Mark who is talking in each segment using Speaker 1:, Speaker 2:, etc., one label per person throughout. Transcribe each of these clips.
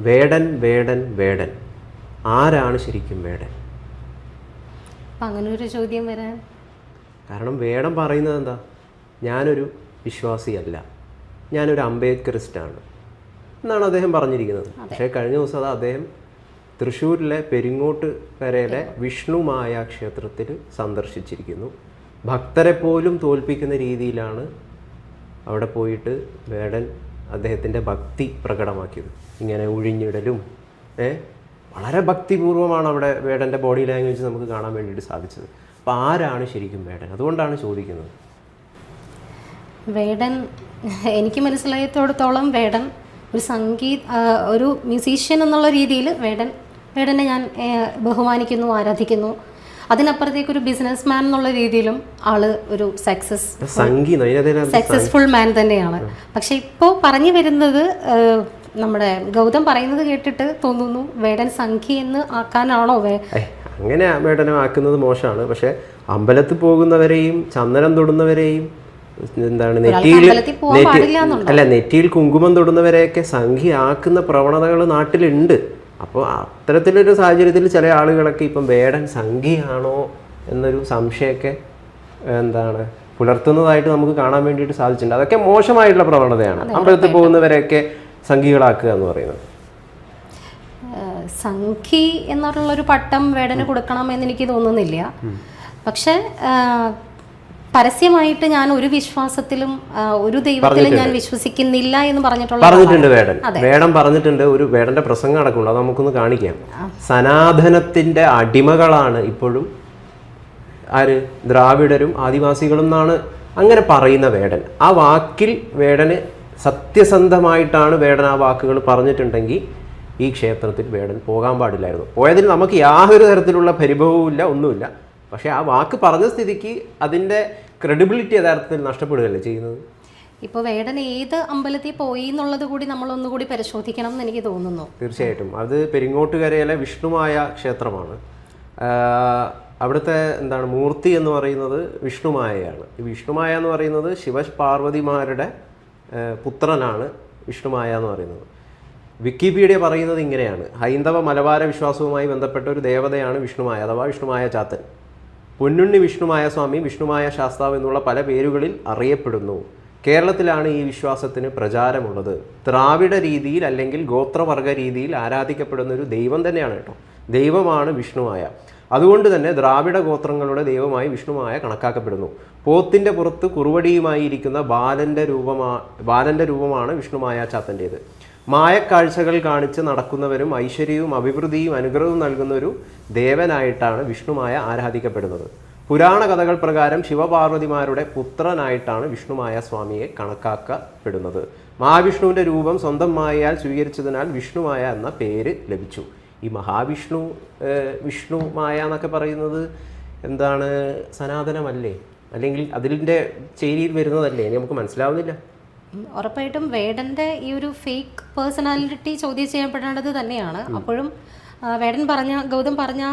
Speaker 1: വേടൻ വേടൻ വേടൻ. ആരാണ് ശരിക്കും വേടൻ?
Speaker 2: അങ്ങനൊരു അങ്ങനെ ഒരു ചോദ്യം വരാൻ.
Speaker 1: കാരണം വേടൻ പറയുന്നത് എന്താ? ഞാനൊരു വിശ്വാസിയല്ല. ഞാനൊരു അംബേദ്കറിസ്റ്റാണ്. എന്നാണ് അദ്ദേഹം പറഞ്ഞിരിക്കുന്നത്. പക്ഷേ കഴിഞ്ഞ ദിവസം അത് അദ്ദേഹം തൃശ്ശൂരിലെ പെരിങ്ങോട്ട് കരയിലെ വിഷ്ണുമായ ക്ഷേത്രത്തിൽ സന്ദർശിച്ചിരിക്കുന്നു. ഭക്തരെ പോലും തോൽപ്പിക്കുന്ന രീതിയിലാണ് അവിടെ പോയിട്ട് വേടൻ അദ്ദേഹത്തിന്റെ ഭക്തി പ്രകടമാക്കിയത്. ഇങ്ങനെ ഒഴിഞ്ഞിടലും ഏഹ് വളരെ ഭക്തിപൂർവമാണ് അവിടെ വേടന്റെ ബോഡി ലാംഗ്വേജ് നമുക്ക് കാണാൻ വേണ്ടിയിട്ട് സാധിച്ചത്. അപ്പോൾ ആരാണ് ശരിക്കും വേടൻ? അതുകൊണ്ടാണ് ചോദിക്കുന്നത്.
Speaker 2: വേടൻ എനിക്ക് മനസ്സിലായത്തോടത്തോളം വേടൻ ഒരു സംഗീത ഒരു മ്യൂസീഷ്യൻ എന്നുള്ള രീതിയിൽ വേടൻ വേടനെ ഞാൻ ബഹുമാനിക്കുന്നു ആരാധിക്കുന്നു. അതിനപ്പുറത്തേക്ക് ഒരു ബിസിനസ് മാൻ എന്നുള്ള രീതിയിലും ആൾ ഒരു സക്സസ് സക്സസ്ഫുൾ മാൻ തന്നെയാണ്. പക്ഷെ ഇപ്പോൾ പറഞ്ഞു വരുന്നത് നമ്മുടെ ഗൗതം പറയുന്നത് കേട്ടിട്ട് തോന്നുന്നു വേടൻ സംഖ്യ എന്ന് ആക്കാനാണോ വേ
Speaker 1: അങ്ങനെ വേടനെ ആക്കുന്നത് മോശമാണ്. പക്ഷെ അമ്പലത്തിൽ പോകുന്നവരെയും ചന്ദനം തൊടുന്നവരെയും എന്താണ് നെറ്റിയിൽ? അല്ല നെറ്റിയിൽ കുങ്കുമം തൊടുന്നവരെയൊക്കെ സംഖ്യ ആക്കുന്ന പ്രവണതകൾ നാട്ടിലുണ്ട്. അപ്പോൾ അത്തരത്തിലൊരു സാഹചര്യത്തിൽ ചില ആളുകളൊക്കെ ഇപ്പം വേടൻ സംഖ്യയാണോ എന്നൊരു സംശയമൊക്കെ എന്താണ് പുലർത്തുന്നതായിട്ട് നമുക്ക് കാണാൻ വേണ്ടിയിട്ട് സാധിച്ചിട്ടുണ്ട്. അതൊക്കെ മോശമായിട്ടുള്ള പ്രവണതയാണ്. അമ്പലത്തിൽ പോകുന്നവരെയൊക്കെ സംഖ്യകളാക്കുക എന്ന് പറയുന്നത്.
Speaker 2: സംഖി എന്നുള്ളൊരു പട്ടം വേടന് കൊടുക്കണം എന്ന് എനിക്ക് തോന്നുന്നില്ല. പക്ഷെ പരസ്യമായിട്ട് ഞാൻ ഒരു വിശ്വാസത്തിലും ഒരു ദൈവത്തിലും ഞാൻ വിശ്വസിക്കുന്നില്ല എന്ന് പറഞ്ഞിട്ടുള്ള
Speaker 1: പറഞ്ഞിട്ടുണ്ട് വേടൻ. വേടൻ പറഞ്ഞിട്ടുണ്ട് ഒരു വേടന്റെ പ്രസംഗം അടക്കമുണ്ട് അത് നമുക്കൊന്ന് കാണിക്കാം. സനാതനത്തിന്റെ അടിമകളാണ് ഇപ്പോഴും ആര്? ദ്രാവിഡരും ആദിവാസികളും എന്നാണ് അങ്ങനെ പറയുന്ന വേടൻ. ആ വാക്കിൽ വേടന് സത്യസന്ധമായിട്ടാണ് വേടൻ ആ വാക്കുകൾ പറഞ്ഞിട്ടുണ്ടെങ്കിൽ ഈ ക്ഷേത്രത്തിൽ വേടൻ പോകാൻ പാടില്ലായിരുന്നു. പോയതിൽ നമുക്ക് യാതൊരു തരത്തിലുള്ള പരിഭവവും ഇല്ല ഒന്നുമില്ല. പക്ഷേ ആ വാക്ക് പറഞ്ഞ സ്ഥിതിക്ക് അതിന്റെ ക്രെഡിബിലിറ്റി യഥാർത്ഥത്തിൽ നഷ്ടപ്പെടുകയല്ലേ ചെയ്യുന്നത്?
Speaker 2: ഇപ്പോൾ വേടൻ ഏത് അമ്പലത്തിൽ പോയി എന്നുള്ളത് കൂടി നമ്മൾ ഒന്നുകൂടി പരിശോധിക്കണം എന്ന് എനിക്ക് തോന്നുന്നു.
Speaker 1: തീർച്ചയായിട്ടും. അത് പെരിങ്ങോട്ടുകരയിലെ വിഷ്ണുമായ ക്ഷേത്രമാണ്. അവിടുത്തെ എന്താണ് മൂർത്തി എന്ന് പറയുന്നത് വിഷ്ണുമായയാണ്. ഈ വിഷ്ണുമായ എന്ന് പറയുന്നത് ശിവപാർവതിമാരുടെ പാർവതിമാരുടെ പുത്രനാണ് വിഷ്ണുമായ എന്ന് പറയുന്നത്. വിക്കിപീഡിയ പറയുന്നത് ഇങ്ങനെയാണ്. ഹൈന്ദവ മലബാര വിശ്വാസവുമായി ബന്ധപ്പെട്ട ഒരു ദേവതയാണ് വിഷ്ണുമായ അഥവാ വിഷ്ണുമായ ചാത്തൻ. പൊന്നുണ്ണി വിഷ്ണുമായ സ്വാമി വിഷ്ണുമായ ശാസ്താവ് എന്നുള്ള പല പേരുകളിൽ അറിയപ്പെടുന്നു. കേരളത്തിലാണ് ഈ വിശ്വാസത്തിന് പ്രചാരമുള്ളത്. ദ്രാവിഡ രീതിയിൽ അല്ലെങ്കിൽ ഗോത്രവർഗ രീതിയിൽ ആരാധിക്കപ്പെടുന്ന ഒരു ദൈവം തന്നെയാണ് കേട്ടോ. ദൈവമാണ് വിഷ്ണുമായ അതുകൊണ്ട് തന്നെ ദ്രാവിഡ ഗോത്രങ്ങളുടെ ദൈവമായി വിഷ്ണുമായ കണക്കാക്കപ്പെടുന്നു. പോത്തിന്റെ പുറത്ത് കുറുവടിയുമായി ഇരിക്കുന്ന ബാലന്റെ രൂപമാ ബാലന്റെ രൂപമാണ് വിഷ്ണുമായ ചാത്തന്റേത്. മായക്കാഴ്ചകൾ കാണിച്ച് നടക്കുന്നവരും ഐശ്വര്യവും അഭിവൃദ്ധിയും അനുഗ്രഹവും നൽകുന്ന ഒരു ദേവനായിട്ടാണ് വിഷ്ണുമായ ആരാധിക്കപ്പെടുന്നത്. പുരാണ കഥകൾ പ്രകാരം ശിവപാർവതിമാരുടെ പുത്രനായിട്ടാണ് വിഷ്ണുമായ സ്വാമിയെ കണക്കാക്കപ്പെടുന്നത്. മഹാവിഷ്ണുവിന്റെ രൂപം സ്വന്തം മായയാൽ സ്വീകരിച്ചതിനാൽ വിഷ്ണുമായ എന്ന പേര് ലഭിച്ചു. ഈ മഹാവിഷ്ണു വിഷ്ണു മായ എന്നൊക്കെ പറയുന്നത് എന്താണ്? സനാതനമല്ലേ? അല്ലെങ്കിൽ അതിന്റെ ചേരിയിൽ വരുന്നതല്ലേ? നമുക്ക് മനസ്സിലാവുന്നില്ല.
Speaker 2: ഉറപ്പായിട്ടും വേടന്റെ ഈ ഒരു ഫേക്ക് പേഴ്സണാലിറ്റി ചോദ്യം ചെയ്യപ്പെടേണ്ടത് തന്നെയാണ്. അപ്പോഴും വേടൻ പറഞ്ഞ ഗൗതം പറഞ്ഞ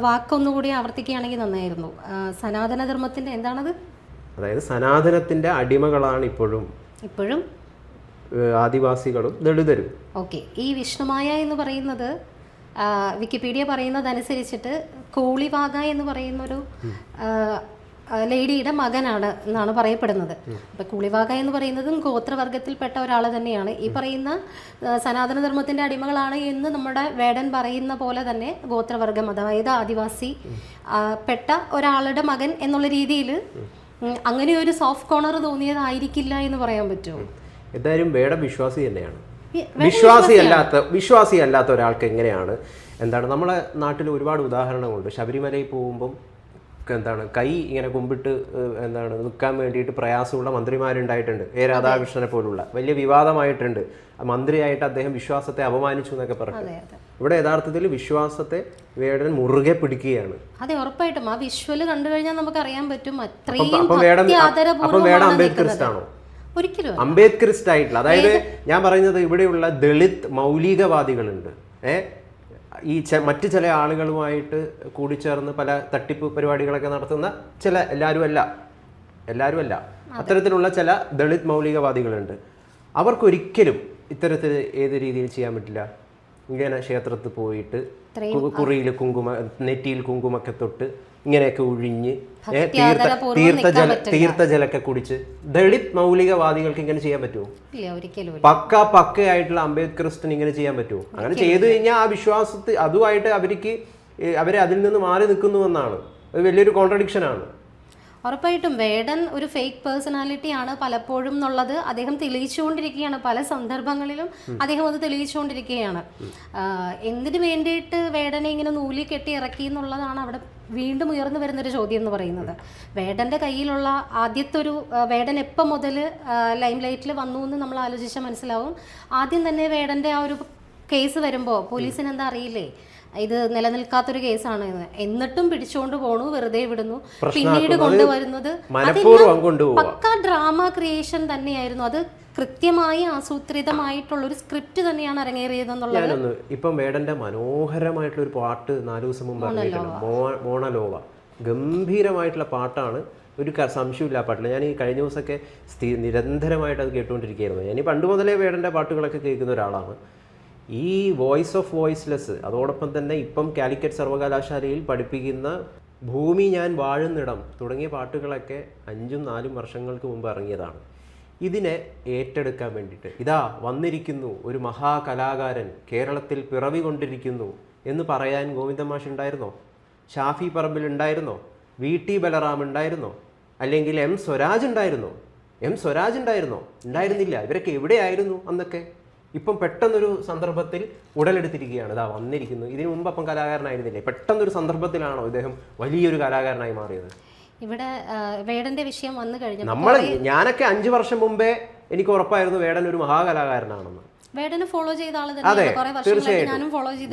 Speaker 2: വാക്കൊന്നുകൂടി ആവർത്തിക്കുകയാണെങ്കിൽ നന്നായിരുന്നു. സനാതനധർമ്മത്തിന്റെ എന്താണത്?
Speaker 1: അതായത് സനാതനത്തിന്റെ അടിമകളാണ് ഇപ്പോഴും.
Speaker 2: ഇപ്പോഴും?
Speaker 1: ആദിവാസികളും ദളിതരും.
Speaker 2: ഓക്കെ. ഈ വിഷ്ണുമായ എന്ന് പറയുന്നത് വിക്കിപീഡിയ പറയുന്നതനുസരിച്ചിട്ട് കോളിവാക എന്ന് പറയുന്നൊരു ലേഡിയുടെ മകനാണ് എന്നാണ് പറയപ്പെടുന്നത്. അപ്പൊ കുളിവാക എന്ന് പറയുന്നതും ഗോത്രവർഗത്തിൽപ്പെട്ട ഒരാൾ തന്നെയാണ്. ഈ പറയുന്ന സനാതന സനാതനധർമ്മത്തിന്റെ അടിമകളാണ് എന്ന് നമ്മുടെ വേടൻ പറയുന്ന പോലെ തന്നെ ഗോത്രവർഗം അതായത് ആദിവാസി പെട്ട ഒരാളുടെ മകൻ എന്നുള്ള രീതിയിൽ അങ്ങനെ ഒരു സോഫ്റ്റ് കോർണർ തോന്നിയതായിരിക്കില്ല എന്ന് പറയാൻ പറ്റുമോ?
Speaker 1: എന്തായാലും വേടം വിശ്വാസി തന്നെയാണ്. വിശ്വാസി അല്ലാത്ത വിശ്വാസി അല്ലാത്ത ഒരാൾക്ക് എങ്ങനെയാണ്? എന്താണ് നമ്മളെ നാട്ടിൽ ഒരുപാട് ഉദാഹരണങ്ങളുണ്ട്. ശബരിമലയിൽ പോകുമ്പം എന്താണ്? കൈ ഇങ്ങനെ കുമ്പിട്ട് എന്താണ് നിൽക്കാൻ വേണ്ടിയിട്ട് പ്രയാസമുള്ള മന്ത്രിമാരുണ്ടായിട്ടുണ്ട്. എ. രാധാകൃഷ്ണനെ പോലുള്ള. വലിയ വിവാദമായിട്ടുണ്ട്. മന്ത്രിയായിട്ട് അദ്ദേഹം വിശ്വാസത്തെ അപമാനിച്ചു എന്നൊക്കെ പറഞ്ഞു ഇവിടെ യഥാർത്ഥത്തിൽ വിശ്വാസത്തെ വേടൻ മുറുകെ പിടിക്കുകയാണ്.
Speaker 2: അതെ ഉറപ്പായിട്ടും. ആ വിഷ്വൽ കണ്ടു കഴിഞ്ഞാൽ നമുക്ക് അറിയാൻ പറ്റും അത്രയും
Speaker 1: അംബേദ്കറിസ്റ്റ് ആണോ
Speaker 2: ഒരിക്കലും.
Speaker 1: അംബേദ്കറിസ്റ്റ് ആയിട്ടുള്ള അതായത് ഞാൻ പറയുന്നത് ഇവിടെയുള്ള ദളിത് മൗലികവാദികളുണ്ട്. ഏ? ഈ ച മറ്റ് ചില ആളുകളുമായിട്ട് കൂടിച്ചേർന്ന് പല തട്ടിപ്പ് പരിപാടികളൊക്കെ നടത്തുന്ന ചില എല്ലാവരും അല്ല എല്ലാവരും അല്ല അത്തരത്തിലുള്ള ചില ദളിത് മൗലികവാദികളുണ്ട്. അവർക്കൊരിക്കലും ഇത്തരത്തിൽ ഏത് രീതിയിൽ ചെയ്യാൻ പറ്റില്ല. ഇങ്ങനെ ക്ഷേത്രത്തിൽ പോയിട്ട് കുറിയിൽ കുങ്കുമ നെറ്റിയിൽ കുങ്കുമൊക്കെ തൊട്ട് ഇങ്ങനെയൊക്കെ ഒഴിഞ്ഞ് തീർത്ഥ തീർത്ഥജല തീർത്ഥജലൊക്കെ കുടിച്ച്. ദളിത് മൗലികവാദികൾക്ക് ഇങ്ങനെ ചെയ്യാൻ പറ്റുമോ? പക്ക പക്കയായിട്ടുള്ള അംബേദ്കറിസ്റ്റിന് ഇങ്ങനെ ചെയ്യാൻ പറ്റുമോ? അങ്ങനെ ചെയ്തു കഴിഞ്ഞാൽ ആ വിശ്വാസത്തിൽ അതുമായിട്ട് അവർക്ക് അവരെ അതിൽ നിന്ന് മാറി നിൽക്കുന്നു എന്നാണ് അത് വലിയൊരു കോൺട്രഡിക്ഷൻ ആണ്.
Speaker 2: ഉറപ്പായിട്ടും വേടൻ ഒരു ഫേക്ക് പേഴ്സണാലിറ്റി ആണ് പലപ്പോഴും എന്നുള്ളത് അദ്ദേഹം തെളിയിച്ചുകൊണ്ടിരിക്കുകയാണ്. പല സന്ദർഭങ്ങളിലും അദ്ദേഹം അത് തെളിയിച്ചുകൊണ്ടിരിക്കുകയാണ്. എന്തിനു വേണ്ടിയിട്ട് വേടനെ ഇങ്ങനെ നൂലി കെട്ടി ഇറക്കി എന്നുള്ളതാണ് അവിടെ വീണ്ടും ഉയർന്നു വരുന്ന ഒരു ചോദ്യം എന്ന് പറയുന്നത്. വേടന്റെ കയ്യിലുള്ള ആദ്യത്തെ ഒരു വേടൻ എപ്പം മുതൽ ലൈം ലൈറ്റിൽ വന്നു എന്ന് നമ്മൾ ആലോചിച്ചാൽ മനസ്സിലാവും. ആദ്യം തന്നെ വേടന്റെ ആ ഒരു കേസ് വരുമ്പോൾ പോലീസിന് എന്താ അറിയില്ലേ? ഇത് നിലനിൽക്കാത്തൊരു കേസാണ് എന്ന്. എന്നിട്ടും പിടിച്ചുകൊണ്ട് പോണു വെറുതെ വിടുന്നു. പിന്നീട് കൊണ്ടുവരുന്നത് പക്ക ഡ്രാമ ക്രിയേഷൻ തന്നെയായിരുന്നു. അത് കൃത്യമായി ആസൂത്രിതമായിട്ടുള്ള ഒരു സ്ക്രിപ്റ്റ് തന്നെയാണ് അരങ്ങേറിയതെന്നുള്ളത്.
Speaker 1: ഇപ്പൊ ഇപ്പം വേടന്റെ മനോഹരമായിട്ടുള്ള ഒരു പാട്ട് നാല് ദിവസം മുമ്പ് മോണലോവ. ഗംഭീരമായിട്ടുള്ള പാട്ടാണ്. ഒരു സംശയമില്ല ആ പാട്ടിൽ ഞാൻ ഈ കഴിഞ്ഞ ദിവസമൊക്കെ സ്ഥി നിരന്തരമായിട്ട് അത് കേട്ടുകൊണ്ടിരിക്കുകയായിരുന്നു. ഞാൻ പണ്ട് മുതലേ വേടന്റെ പാട്ടുകളൊക്കെ കേൾക്കുന്ന ഒരാളാണ്. ഈ വോയിസ് ഓഫ് വോയിസ്ലെസ് അതോടൊപ്പം തന്നെ ഇപ്പം കാലിക്കറ്റ് സർവകലാശാലയിൽ പഠിപ്പിക്കുന്ന ഭൂമി ഞാൻ വാഴുന്നിടം തുടങ്ങിയ പാട്ടുകളൊക്കെ അഞ്ചും നാലും വർഷങ്ങൾക്ക് മുമ്പ് ഇറങ്ങിയതാണ്. ഇതിനെ ഏറ്റെടുക്കാൻ വേണ്ടിയിട്ട് ഇതാ വന്നിരിക്കുന്നു ഒരു മഹാകലാകാരൻ കേരളത്തിൽ പിറവി കൊണ്ടിരിക്കുന്നു എന്ന് പറയാൻ ഗോവിന്ദമാഷ് ഉണ്ടായിരുന്നോ? ഷാഫി പറമ്പിൽ ഉണ്ടായിരുന്നോ? വി ടി ബലറാം ഉണ്ടായിരുന്നോ? അല്ലെങ്കിൽ എം സ്വരാജ് ഉണ്ടായിരുന്നോ? എം സ്വരാജ് ഉണ്ടായിരുന്നോ? ഉണ്ടായിരുന്നില്ല. ഇവരൊക്കെ എവിടെയായിരുന്നു അന്നൊക്കെ? ഇപ്പം പെട്ടെന്നൊരു സന്ദർഭത്തിൽ ഉടലെടുത്തിരിക്കുകയാണ്. ഇതാ വന്നിരിക്കുന്നു. ഇതിനു മുമ്പ് അപ്പം കലാകാരനായിരുന്നില്ലേ? പെട്ടെന്നൊരു സന്ദർഭത്തിലാണോ ഇദ്ദേഹം വലിയൊരു കലാകാരനായി മാറിയത്?
Speaker 2: ഇവിടെ വേടന്റെ വിഷയം വന്നു കഴിഞ്ഞു
Speaker 1: നമ്മൾ ഞാനൊക്കെ അഞ്ചു വർഷം മുമ്പേ എനിക്ക് ഉറപ്പായിരുന്നു വേടൻ ഒരു മഹാകലാകാരനാണെന്ന്.
Speaker 2: ഫോളോ ചെയ്ത
Speaker 1: അതെ തീർച്ചയായിട്ടും.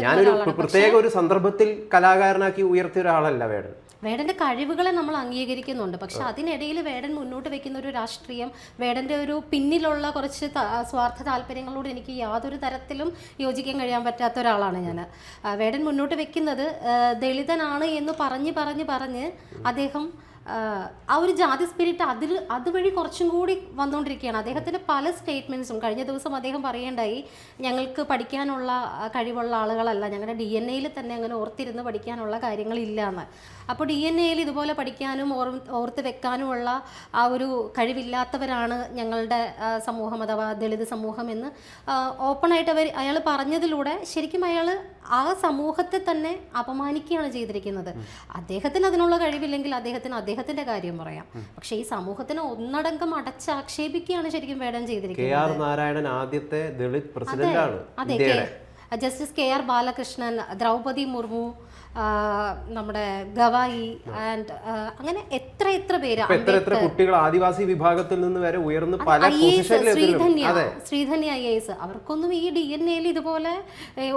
Speaker 1: ഞാനൊരു പ്രത്യേക ഒരു സന്ദർഭത്തിൽ കലാകാരനാക്കി ഉയർത്തിയ ഒരാളല്ല വേടൻ.
Speaker 2: വേടന്റെ കഴിവുകളെ നമ്മൾ അംഗീകരിക്കുന്നുണ്ട്. പക്ഷെ അതിനിടയിൽ വേടൻ മുന്നോട്ട് വെക്കുന്ന ഒരു രാഷ്ട്രീയം വേടന്റെ ഒരു പിന്നിലുള്ള കുറച്ച് സ്വാർത്ഥ താല്പര്യങ്ങളോട് എനിക്ക് യാതൊരു തരത്തിലും യോജിക്കാൻ കഴിയാൻ പറ്റാത്ത ഒരാളാണ് ഞാൻ. വേടൻ മുന്നോട്ട് വെക്കുന്നത് ദളിതനാണ് എന്ന് പറഞ്ഞ് പറഞ്ഞ് പറഞ്ഞ് അദ്ദേഹം ആ, ഒരു ജാതി സ്പിരിറ്റ് അതിൽ അതുവഴി കുറച്ചും കൂടി വന്നുകൊണ്ടിരിക്കുകയാണ്. അദ്ദേഹത്തിന്റെ പല സ്റ്റേറ്റ്മെന്റ്സും കഴിഞ്ഞ ദിവസം അദ്ദേഹം പറയേണ്ടായി ഞങ്ങൾക്ക് പഠിക്കാനുള്ള കഴിവുള്ള ആളുകളല്ല. ഞങ്ങളുടെ ഡി എൻ എയിൽ തന്നെ അങ്ങനെ ഓർത്തിരുന്ന് പഠിക്കാനുള്ള കാര്യങ്ങളില്ല എന്ന് അപ്പോൾ ഡി എൻ എയിൽ ഇതുപോലെ പഠിക്കാനും ഓർ ഓർത്ത് വെക്കാനുമുള്ള ആ ഒരു കഴിവില്ലാത്തവരാണ് ഞങ്ങളുടെ സമൂഹം അഥവാ ദളിത് സമൂഹം എന്ന് ഓപ്പണായിട്ട് അവർ അയാൾ പറഞ്ഞതിലൂടെ ശരിക്കും അയാൾ ആ സമൂഹത്തെ തന്നെ അപമാനിക്കുകയാണ് ചെയ്തിരിക്കുന്നത്. അദ്ദേഹത്തിന് അതിനുള്ള കഴിവില്ലെങ്കിൽ അദ്ദേഹത്തിന് അദ്ദേഹത്തിന്റെ കാര്യം പറയാം. പക്ഷേ ഈ സമൂഹത്തിന് ഒന്നടങ്കം അടച്ചാക്ഷേപിക്കുകയാണ് ശരിക്കും വേടം
Speaker 1: കെ
Speaker 2: ചെയ്തിരിക്കുന്നത്
Speaker 1: ആർ നാരായണൻ ആദ്യത്തെ ദളിത് പ്രസിഡന്റ് ആണ്
Speaker 2: അതെ justice K R Balakrishnan Draupadi Murmu നമ്മുടെ ഗവായി ആൻഡ് അങ്ങനെ എത്ര എത്ര പേര്
Speaker 1: എത്ര എത്ര കുട്ടികൾ ആദിവാസി വിഭാഗത്തിൽ നിന്ന് വരെ ഉയർന്ന് പല
Speaker 2: ശ്രീധന്യ ശ്രീധന്യ ഐ എസ്. അവർക്കൊന്നും ഈ ഡി എൻ എയിൽ ഇതുപോലെ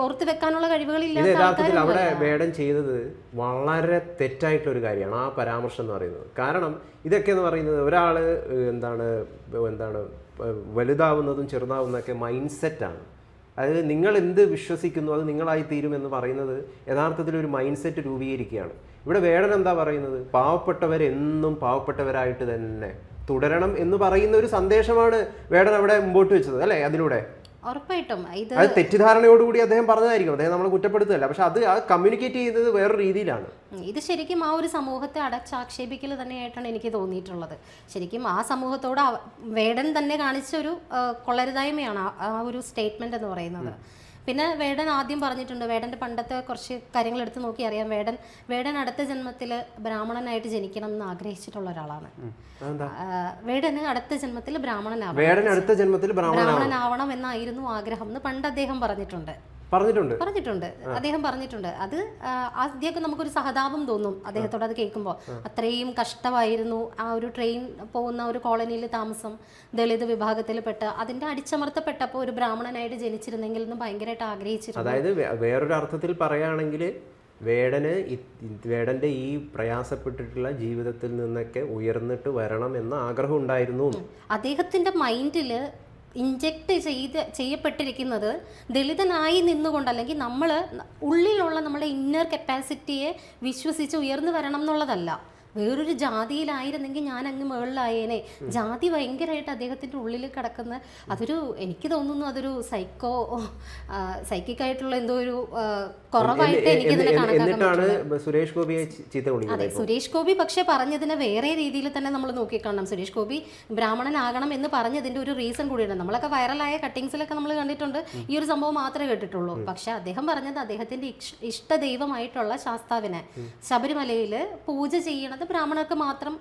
Speaker 2: ഓർത്ത് വെക്കാനുള്ള കഴിവുകളില്ല
Speaker 1: യഥാർത്ഥത്തിൽ അവിടെ വേടം ചെയ്തത് വളരെ തെറ്റായിട്ടുള്ള ഒരു കാര്യമാണ് ആ പരാമർശം എന്ന് പറയുന്നത്. കാരണം ഇതൊക്കെ എന്ന് പറയുന്നത് ഒരാൾ എന്താണ് എന്താണ് വലുതാവുന്നതും ചെറുതാവുന്നതൊക്കെ മൈൻഡ് സെറ്റാണ് അതായത് നിങ്ങൾ എന്ത് വിശ്വസിക്കുന്നു അത് നിങ്ങളായി തീരും എന്ന് പറയുന്നത് യഥാർത്ഥത്തിൽ ഒരു മൈൻഡ് സെറ്റ് രൂപീകരിക്കുകയാണ്. ഇവിടെ വേടൻ എന്താ പറയുന്നത്? പാവപ്പെട്ടവരെന്നും പാവപ്പെട്ടവരായിട്ട് തന്നെ തുടരണം എന്ന് പറയുന്ന ഒരു സന്ദേശമാണ് വേടൻ അവിടെ മുമ്പോട്ട് വെച്ചത് അല്ലേ? അതിലൂടെ.
Speaker 2: ഉറപ്പായിട്ടും. ഇത്
Speaker 1: അത് തെറ്റിദ്ധാരണയോടുകൂടി അദ്ദേഹം പറഞ്ഞതായിരിക്കും. അദ്ദേഹം നമ്മളെ കുറ്റപ്പെടുത്തുകയല്ല. പക്ഷെ അത് ആ കമ്മ്യൂണിക്കേറ്റ് ചെയ്യുന്നത് വേറൊരു രീതിയിലാണ്.
Speaker 2: ഇത് ശരിക്കും ആ ഒരു സമൂഹത്തെ അടച്ചാക്ഷേപിക്കൽ തന്നെയായിട്ടാണ് എനിക്ക് തോന്നിയിട്ടുള്ളത്. ശരിക്കും ആ സമൂഹത്തോട് വേടൻ തന്നെ കാണിച്ചൊരു കൊള്ളരുതായ്മയാണ് ആ ഒരു സ്റ്റേറ്റ്മെന്റ് എന്ന് പറയുന്നത്. പിന്നെ വേടൻ ആദ്യം പറഞ്ഞിട്ടുണ്ട് വേടന്റെ പണ്ടത്തെ കുറച്ച് കാര്യങ്ങൾ എടുത്ത് നോക്കി അറിയാം. വേടൻ വേടൻ അടുത്ത ജന്മത്തിൽ ബ്രാഹ്മണനായിട്ട് ജനിക്കണം എന്ന് ആഗ്രഹിച്ചിട്ടുള്ള ഒരാളാണ്. വേടന് അടുത്ത ജന്മത്തിൽ ബ്രാഹ്മണനാവണം.
Speaker 1: വേടൻ അടുത്ത ജന്മത്തിൽ
Speaker 2: ബ്രാഹ്മണനാവണം എന്നായിരുന്നു ആഗ്രഹം എന്ന് പണ്ട് അദ്ദേഹം പറഞ്ഞിട്ടുണ്ട്.
Speaker 1: പറഞ്ഞിട്ടുണ്ട്.
Speaker 2: പറഞ്ഞിട്ടുണ്ട്. അദ്ദേഹം പറഞ്ഞിട്ടുണ്ട്. അത് ആദ്യമൊക്കെ നമുക്കൊരു സഹതാപം തോന്നും അദ്ദേഹത്തോട് അത് കേൾക്കുമ്പോൾ അത്രയും കഷ്ടമായിരുന്നു ആ ഒരു ട്രെയിൻ പോകുന്ന ഒരു കോളനിയിൽ താമസം ദളിത് വിഭാഗത്തിൽപ്പെട്ട അതിന്റെ അടിച്ചമർത്തപ്പെട്ടപ്പോൾ ഒരു ബ്രാഹ്മണനായിട്ട് ജനിച്ചിരുന്നെങ്കിൽ എന്ന് ഭയങ്കരമായിട്ട് ആഗ്രഹിച്ചിരുന്നു.
Speaker 1: അതായത് വേറൊരു അർത്ഥത്തിൽ പറയുകയാണെങ്കിൽ വേടന് വേടന്റെ ഈ പ്രയാസപ്പെട്ടിട്ടുള്ള ജീവിതത്തിൽ നിന്നൊക്കെ ഉയർന്നിട്ട് വരണം എന്ന ആഗ്രഹം ഉണ്ടായിരുന്നു.
Speaker 2: അദ്ദേഹത്തിന്റെ മൈൻഡിൽ ഇഞ്ചക്ട് ചെയ്ത് ചെയ്യപ്പെട്ടിരിക്കുന്നത് ദളിതനായി നിന്നുകൊണ്ട് അല്ലെങ്കിൽ നമ്മൾ ഉള്ളിലുള്ള നമ്മുടെ ഇന്നർ കപ്പാസിറ്റിയെ വിശ്വസിച്ച് ഉയർന്നു വരണം എന്നുള്ളതല്ല. വേറൊരു ജാതിയിലായിരുന്നെങ്കിൽ ഞാൻ അങ്ങ് മുകളിലായേനെ ജാതി ഭയങ്കരമായിട്ട് അദ്ദേഹത്തിന്റെ ഉള്ളിൽ കിടക്കുന്ന അതൊരു എനിക്ക് തോന്നുന്നു അതൊരു സൈക്കോ സൈക്കിക് ആയിട്ടുള്ള എന്തോ ഒരു കുറവായിട്ട് എനിക്ക് കണക്കാക്കാൻ
Speaker 1: സുരേഷ് ഗോപിയെ ചീത്ത
Speaker 2: അതെ സുരേഷ് ഗോപി പക്ഷെ പറഞ്ഞതിനെ വേറെ രീതിയിൽ തന്നെ നമ്മൾ നോക്കിക്കാണണം. സുരേഷ് ഗോപി ബ്രാഹ്മണനാകണം എന്ന് പറഞ്ഞതിന്റെ ഒരു റീസൺ കൂടിയുണ്ട്. നമ്മളൊക്കെ വൈറലായ കട്ടിങ്സിലൊക്കെ നമ്മൾ കണ്ടിട്ടുണ്ട്. ഈ ഒരു സംഭവം മാത്രമേ കേട്ടിട്ടുള്ളൂ. പക്ഷെ അദ്ദേഹം പറഞ്ഞത് അദ്ദേഹത്തിന്റെ ഇഷ്- ഇഷ്ട ദൈവമായിട്ടുള്ള ശാസ്താവിനെ ശബരിമലയിൽ പൂജ ചെയ്യണത് ബ്രാഹ്മണർക്ക് മാത്രം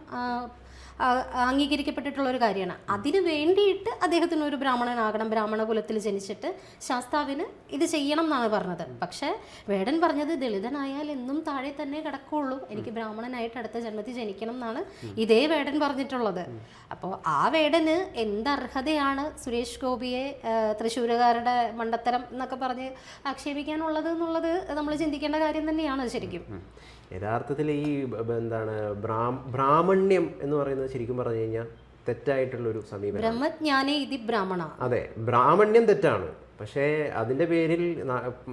Speaker 2: അംഗീകരിക്കപ്പെട്ടിട്ടുള്ള ഒരു കാര്യമാണ്. അതിന് വേണ്ടിയിട്ട് അദ്ദേഹത്തിന് ഒരു ബ്രാഹ്മണനാകണം ബ്രാഹ്മണ കുലത്തിൽ ജനിച്ചിട്ട് ശാസ്താവിന് ഇത് ചെയ്യണം എന്നാണ് പറഞ്ഞത്. പക്ഷേ വേടൻ പറഞ്ഞത് ദളിതനായാൽ എന്നും താഴെ തന്നെ കിടക്കുള്ളൂ. എനിക്ക് ബ്രാഹ്മണനായിട്ട് അടുത്ത ജന്മത്തിൽ ജനിക്കണം എന്നാണ് ഇതേ വേടൻ പറഞ്ഞിട്ടുള്ളത്. അപ്പോൾ ആ വേടന് എന്തർഹതയാണ് സുരേഷ് ഗോപിയെ തൃശ്ശൂരുകാരുടെ മണ്ടത്തരം എന്നൊക്കെ പറഞ്ഞ് ആക്ഷേപിക്കാനുള്ളത് എന്നുള്ളത് നമ്മൾ ചിന്തിക്കേണ്ട കാര്യം തന്നെയാണ് ശരിക്കും.
Speaker 1: യഥാർത്ഥത്തിൽ ഈ എന്താണ് ബ്രാ- ബ്രാഹ്മണ്യം എന്ന് പറയുന്നത് ശരിക്കും പറഞ്ഞു കഴിഞ്ഞാൽ തെറ്റായിട്ടുള്ളൊരു സമീപനം.
Speaker 2: ബ്രഹ്മജ്ഞാനേ ഇതി ബ്രാഹ്മണ.
Speaker 1: അതെ ബ്രാഹ്മണ്യം തെറ്റാണ്. പക്ഷേ അതിന്റെ പേരിൽ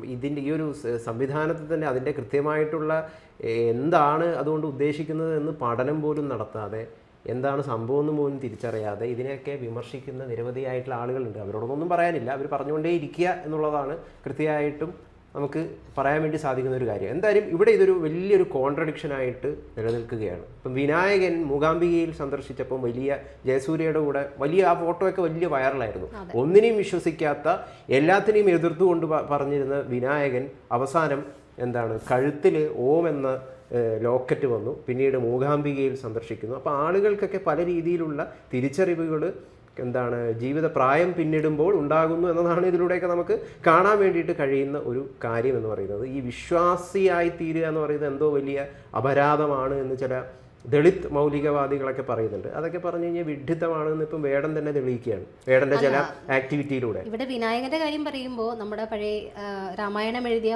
Speaker 1: ഇതിന്റെ ഈ ഒരു സംവിധാനത്തിൽ തന്നെ അതിന്റെ കൃത്യമായിട്ടുള്ള എന്താണ് അതുകൊണ്ട് ഉദ്ദേശിക്കുന്നത് എന്ന് പഠനം പോലും നടത്താതെ എന്താണ് സംഭവം എന്ന് പോലും തിരിച്ചറിയാതെ ഇതിനെയൊക്കെ വിമർശിക്കുന്ന നിരവധിയായിട്ടുള്ള ആളുകളുണ്ട്. അവരോടൊന്നും പറയാനില്ല. അവർ പറഞ്ഞുകൊണ്ടേ ഇരിക്കുക എന്നുള്ളതാണ് കൃത്യമായിട്ടും നമുക്ക് പറയാൻ വേണ്ടി സാധിക്കുന്ന ഒരു കാര്യം. എന്തായാലും ഇവിടെ ഇതൊരു വലിയൊരു കോൺട്രഡിക്ഷൻ ആയിട്ട് നിലനിൽക്കുകയാണ്. ഇപ്പം വിനായകൻ മൂകാംബികയിൽ സന്ദർശിച്ചപ്പോൾ വലിയ ജയസൂര്യയുടെ കൂടെ വലിയ ആ ഫോട്ടോയൊക്കെ വലിയ വൈറലായിരുന്നു. ഒന്നിനെയും വിശ്വസിക്കാത്ത എല്ലാത്തിനെയും എതിർത്തുകൊണ്ട് കൊണ്ട് പറഞ്ഞിരുന്ന വിനായകൻ അവസാനം എന്താണ് കഴുത്തിൽ ഓം എന്ന ലോക്കറ്റ് വന്നു. പിന്നീട് മൂകാംബികയിൽ സന്ദർശിക്കുന്നു. അപ്പോൾ ആളുകൾക്കൊക്കെ പല രീതിയിലുള്ള തിരിച്ചറിവുകൾ എന്താണ് ജീവിത പ്രായം പിന്നിടുമ്പോൾ ഉണ്ടാകുന്നു എന്നതാണ് ഇതിലൂടെയൊക്കെ നമുക്ക് കാണാൻ വേണ്ടിയിട്ട് കഴിയുന്ന ഒരു കാര്യം എന്ന് പറയുന്നത്. ഈ വിശ്വാസിയായി തീരുക എന്ന് പറയുന്നത് എന്തോ വലിയ അപരാധമാണ് എന്ന് ചില ദളിത് മൗലികവാദികളൊക്കെ പറയുന്നുണ്ട്. അതൊക്കെ പറഞ്ഞു കഴിഞ്ഞാൽ വിഡ്ഢിത്തമാണ് എന്ന് ഇപ്പം വേടൻ തന്നെ തെളിയിക്കുകയാണ്. വേടന്റെ ചില ആക്ടിവിറ്റിയിലൂടെ.
Speaker 2: ഇവിടെ വിനായകന്റെ കാര്യം പറയുമ്പോൾ നമ്മുടെ പഴയ രാമായണം എഴുതിയ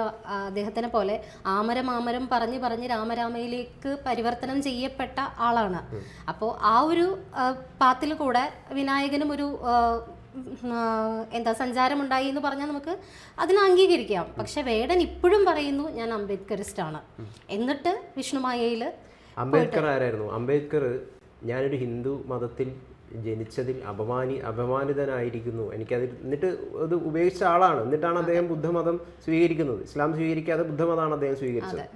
Speaker 2: അദ്ദേഹത്തിനെ പോലെ ആമരം ആമരം പറഞ്ഞ് പറഞ്ഞ് രാമരാമയിലേക്ക് പരിവർത്തനം ചെയ്യപ്പെട്ട ആളാണ്. അപ്പോൾ ആ ഒരു പാത്തിൽ കൂടെ വിനായകനും ഒരു എന്താ സഞ്ചാരമുണ്ടായി എന്ന് പറഞ്ഞാൽ നമുക്ക് അതിനെ അംഗീകരിക്കാം. പക്ഷെ വേടൻ ഇപ്പോഴും പറയുന്നു ഞാൻ അംബേദ്കറിസ്റ്റ് ആണ് എന്നിട്ട് വിഷ്ണുമായയിൽ
Speaker 1: അംബേദ്കർ ആരായിരുന്നു അംബേദ്കർ ഞാനൊരു ഹിന്ദു മതത്തിൽ ജനിച്ചതിൽ അപമാനി അപമാനിതനായിരിക്കുന്നു. എനിക്കതിൽ എന്നിട്ട് അത് ഉപയോഗിച്ച ആളാണ്. എന്നിട്ടാണ് അദ്ദേഹം ബുദ്ധമതം സ്വീകരിക്കുന്നത്. ഇസ്ലാം സ്വീകരിക്കാതെ ബുദ്ധമതമാണ് അദ്ദേഹം സ്വീകരിച്ചത്.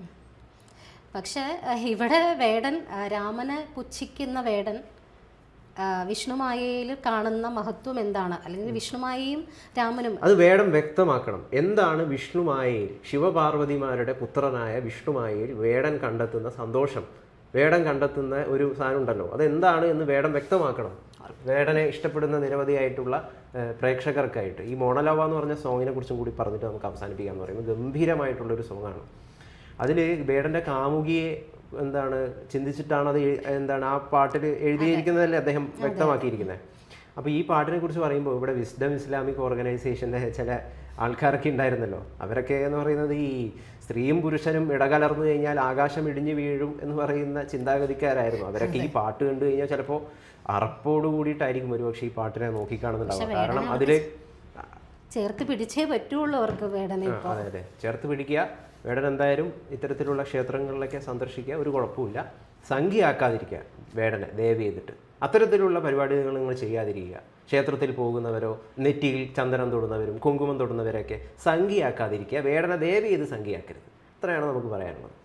Speaker 2: പക്ഷെ ഇവിടെ വേടൻ രാമനെ പുച്ഛിക്കുന്ന വേടൻ വിഷ്ണുമായയിൽ കാണുന്ന മഹത്വം എന്താണ്? അല്ലെങ്കിൽ വിഷ്ണുമായയും രാമനും
Speaker 1: അത് വേടം വ്യക്തമാക്കണം. എന്താണ് വിഷ്ണുമായയിൽ ശിവപാർവതിമാരുടെ പുത്രനായ വിഷ്ണുമായയിൽ വേടൻ കണ്ടെത്തുന്ന സന്തോഷം. വേടൻ കണ്ടെത്തുന്ന ഒരു സാധനം ഉണ്ടല്ലോ. അതെന്താണ് എന്ന് വേടം വ്യക്തമാക്കണം. വേടനെ ഇഷ്ടപ്പെടുന്ന നിരവധിയായിട്ടുള്ള ആയിട്ടുള്ള പ്രേക്ഷകർക്കായിട്ട്. ഈ മോണലവ എന്ന് പറഞ്ഞ സോങ്ങിനെ കുറിച്ചും കൂടി പറഞ്ഞിട്ട് നമുക്ക് അവസാനിപ്പിക്കാമെന്ന് പറയുന്നത് ഗംഭീരമായിട്ടുള്ളൊരു സോങ്ങാണ് അതിൽ വേടന്റെ കാമുകിയെ എന്താണ് ചിന്തിച്ചിട്ടാണ് അത് എന്താണ് ആ പാട്ടിൽ എഴുതിയിരിക്കുന്നതല്ലേ അദ്ദേഹം വ്യക്തമാക്കിയിരിക്കുന്നത് അപ്പോൾ ഈ പാട്ടിനെ കുറിച്ച് പറയുമ്പോൾ ഇവിടെ വിസ്ഡം ഇസ്ലാമിക് ഓർഗനൈസേഷന്റെ ചില ആൾക്കാരൊക്കെ ഉണ്ടായിരുന്നല്ലോ. അവരൊക്കെ എന്ന് പറയുന്നത് ഈ സ്ത്രീയും പുരുഷനും ഇടകലർന്നു കഴിഞ്ഞാൽ ആകാശം ഇടിഞ്ഞു വീഴും എന്ന് പറയുന്ന ചിന്താഗതിക്കാരായിരുന്നു. അവരൊക്കെ ഈ പാട്ട് കണ്ടു കഴിഞ്ഞാൽ ചിലപ്പോൾ അറപ്പോട് കൂടിയിട്ടായിരിക്കും ഒരുപക്ഷെ ഈ പാട്ടിനെ നോക്കിക്കാണുന്നുണ്ടാവുക. കാരണം അതിൽ
Speaker 2: ചേർത്ത് പിടിച്ചേ പറ്റുള്ളൂ അവർക്ക് വേടനെ
Speaker 1: അതെ അതെ. ചേർത്ത് പിടിക്കുക വേടൻ എന്തായാലും ഇത്തരത്തിലുള്ള ക്ഷേത്രങ്ങളിലൊക്കെ സന്ദർശിക്കുക ഒരു കുഴപ്പമില്ല സംഖ്യയാക്കാതിരിക്കുക വേടനെ ദയവ് ചെയ്തിട്ട്. അത്തരത്തിലുള്ള പരിപാടികൾ നിങ്ങൾ ചെയ്യാതിരിക്കുക. ക്ഷേത്രത്തിൽ പോകുന്നവരോ നെറ്റിയിൽ ചന്ദനം തൊടുന്നവരും കുങ്കുമം തൊടുന്നവരൊക്കെ സംഖ്യയാക്കാതിരിക്കുക. വേടനെ ദയവ് ചെയ്ത് സംഖ്യയാക്കരുത്. ഇത്രയാണ് നമുക്ക് പറയാനുള്ളത്.